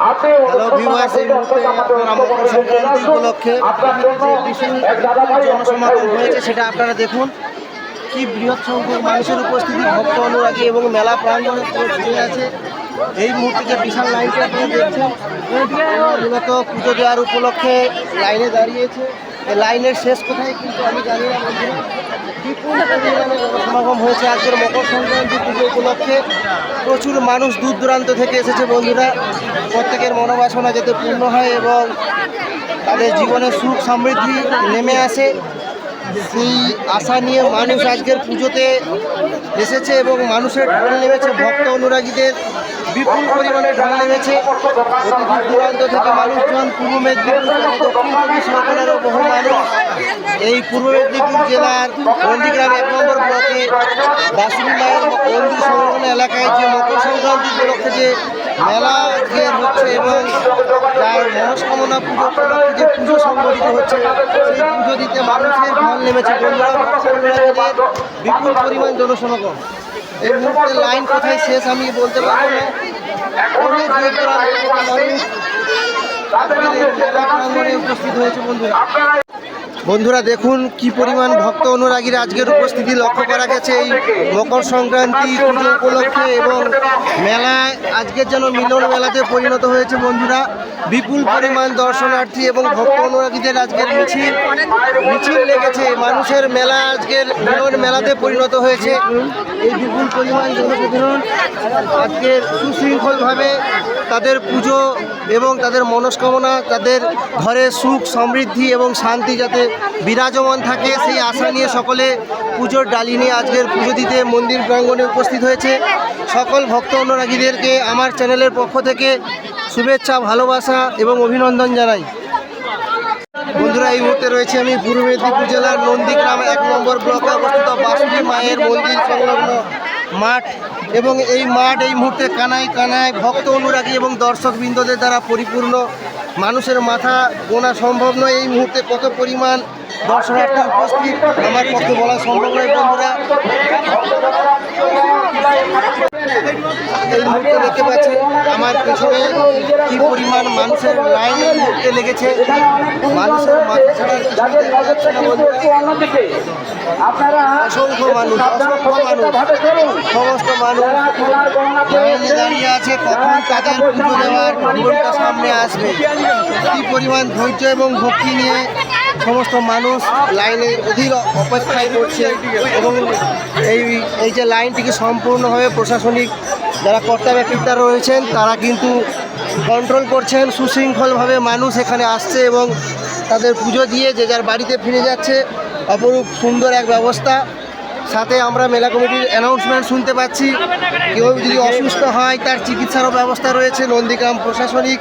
Hello viewers এই মুহূর্তে আপনারা মকর সংক্রান্তি উপলক্ষে যে জনসমাগম হয়েছে সেটা আপনারা দেখুন। কি বৃহৎ সংখ্যক মানুষের উপস্থিতি ভক্ত অনুরাগী এবং মেলা প্রাঙ্গণে পুরো আছে এই মুহূর্তে যে বিশাল লাইনটা আপনারা দেখছেন মূলত পুজো দেওয়ার উপলক্ষে লাইনে দাঁড়িয়েছে। লাইনের শেষ কোথায় কিন্তু আমি জানি না। বিপুল সমাগম হয়েছে আজকের মকর সংক্রান্তি পুজো উপলক্ষে। প্রচুর মানুষ দূর দূরান্ত থেকে এসেছে বন্ধুরা। প্রত্যেকের মনোবাসনা যাতে পূর্ণ হয় এবং তাদের জীবনে সুখ সমৃদ্ধি নেমে আসে। সেই আশা নিয়ে মানুষ আজকের পুজোতে এসেছে এবং মানুষের ঢল নেমেছে, ভক্ত অনুরাগীদের বিপুল পরিমাণে ঢল নেমেছে। দূর দূরান্ত থেকে মানুষজন পূর্ব মেদিনীপুর, দক্ষিণ চব্বিশ পরগনারও বহু মানুষ এই পূর্ব মেদিনীপুর জেলার নন্দীগ্রাম এক নম্বর ব্লকে মন্দির সংলগ্ন এলাকায় যে মকর সংক্রান্তি উপলক্ষে যে মেলা আজকে হচ্ছে এবং যার মনস্কামনা পুজো উপলক্ষে যে পুজো সংগঠিত হচ্ছে, সেই পুজো দিতে মানুষের ঢল নেমেছে। বিপুল পরিমাণ জনসমাগম। এই মুহূর্তে লাইন কোথায় শেষ আমি বলতে পারব না। উপস্থিত হয়েছে বন্ধুরা। বন্ধুরা দেখুন কি পরিমাণ ভক্ত অনুরাগীর আজকের উপস্থিতি লক্ষ্য করা গেছে। এই মকর সংক্রান্তি পুজো উপলক্ষে এবং মেলায় আজকের যেন মিলন মেলাতে পরিণত হয়েছে বন্ধুরা। বিপুল পরিমাণ দর্শনার্থী এবং ভক্ত অনুরাগীদের আজকের মিছিল। মিছিল লেগেছে। মানুষের মেলা আজকের মিলন মেলাতে পরিণত হয়েছে। এই বিপুল পরিমাণ জনসাধারণ আজকের সুশৃঙ্খলভাবে তাদের পুজো এবং তাদের মনস্কামনা, তাদের ঘরে সুখ, সমৃদ্ধি এবং শান্তি যাতে বিরাজমান থাকে সেই আশা নিয়ে সকলে পুজোর ডালি নিয়ে আজকের পুজো দিতে মন্দির প্রাঙ্গণে উপস্থিত হয়েছে। সকল ভক্ত অনুরাগীদেরকে আমার চ্যানেলের পক্ষ থেকে শুভেচ্ছা, ভালোবাসা এবং অভিনন্দন জানাই। বন্ধুরা, এই মুহূর্তে রয়েছে আমি পূর্ব মেদিনীপুর জেলার নন্দীগ্রাম এক নম্বর ব্লকে অবস্থিত বাসুকি মায়ের মন্দির সংলগ্ন মাঠ এবং এই মাঠ এই মুহূর্তে কানায় কানায় ভক্ত অনুরাগী এবং দর্শক বৃন্দদের দ্বারা পরিপূর্ণ। মানুষের মাথা গোনা সম্ভব নয়। এই মুহূর্তে কত পরিমাণ দর্শনার্থী উপস্থিত? আমার পক্ষে বলা সম্ভব নয় বন্ধুরা। এই মুহূর্তে দেখতে পাচ্ছেন আমার পেছনে কি পরিমাণ মানুষের লাইন মুহূর্তে লেগেছে। মানুষের মাথা ছাড়া অসংখ্য মানুষ অসংখ্য মানুষ। সমস্ত মানুষ দাঁড়িয়ে আছে কখন তাদের পুজো দেওয়ার সামনে আসবে। কি পরিমাণ ধৈর্য এবং ভক্তি নিয়ে সমস্ত মানুষ লাইনে অধীর অপেক্ষায় করছে এবং এই এই যে লাইনটিকে সম্পূর্ণভাবে প্রশাসনিক যারা কর্তা ব্যক্তিরা রয়েছেন, তারা কিন্তু কন্ট্রোল করছেন, সুশৃঙ্খলভাবে মানুষ এখানে আসছে এবং তাদের পুজো দিয়ে যে যার বাড়িতে ফিরে যাচ্ছে। অপরূপ সুন্দর এক ব্যবস্থা। সাথে আমরা মেলা কমিটির অ্যানাউন্সমেন্ট শুনতে পাচ্ছি। কেউ যদি অসুস্থ হয়, তার চিকিৎসারও ব্যবস্থা রয়েছে। নন্দীগ্রাম প্রশাসনিক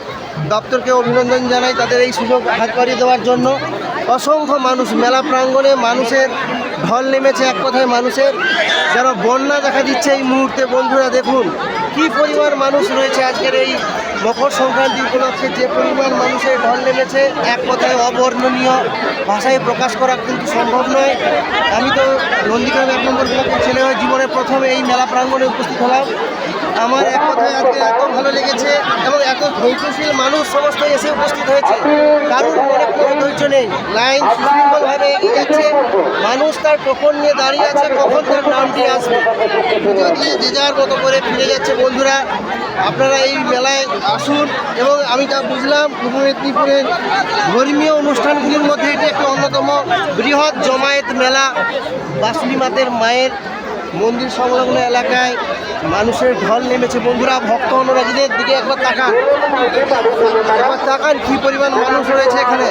দপ্তরকে অভিনন্দন জানাই তাদের এই সুযোগ হাত পাড়িয়ে দেওয়ার জন্য। অসংখ্য মানুষ, মেলা প্রাঙ্গণে মানুষের ঢল নেমেছে এক কথায় মানুষের। যারা বন্যা দেখা দিচ্ছে এই মুহূর্তে, বন্ধুরা দেখুন, কি পরিমাণ মানুষ রয়েছে আজকের এই মকর সংক্রান্তি উপলক্ষে? যে পরিমাণ মানুষের ঢল নেমেছে, এক কথায় অবর্ণনীয় ভাষায় প্রকাশ করা কিন্তু সম্ভব নয়। আমি তো নন্দীগ্রাম এক নম্বর ব্লকের ছেলে জীবনে প্রথমে এই মেলা প্রাঙ্গণে উপস্থিত হলাম। আমার এক কথায় আজকে এত ভালো লেগেছে এবং এত ধৈর্যশীল মানুষ সমস্ত এসে উপস্থিত হয়েছে। কারোর মনে কোনো ধৈর্য নেই। লাইন সুশৃঙ্খলভাবে এগিয়ে যাচ্ছে মানুষ তার টোকন নিয়ে দাঁড়িয়ে আছে, কখন তার নামটি আসবে। পুজো দিয়ে যে যার মতো করে ফিরে যাচ্ছে বন্ধুরা, আপনারা এই মেলায় আসুন এবং আমি যা বুঝলাম, পূর্ব মেদিনীপুরের ধর্মীয় অনুষ্ঠানগুলির মধ্যে এটি একটি অন্যতম বৃহৎ জমায়েত মেলা। বাসুলি মাতের মায়ের মন্দির সংলগ্ন এলাকায় মানুষের ঢল নেমেছে। বন্ধুরা, ভক্ত অনুরাগীদের দিকে একবার তাকান। একবার তাকান কি পরিমাণ মানুষ রয়েছে এখানে।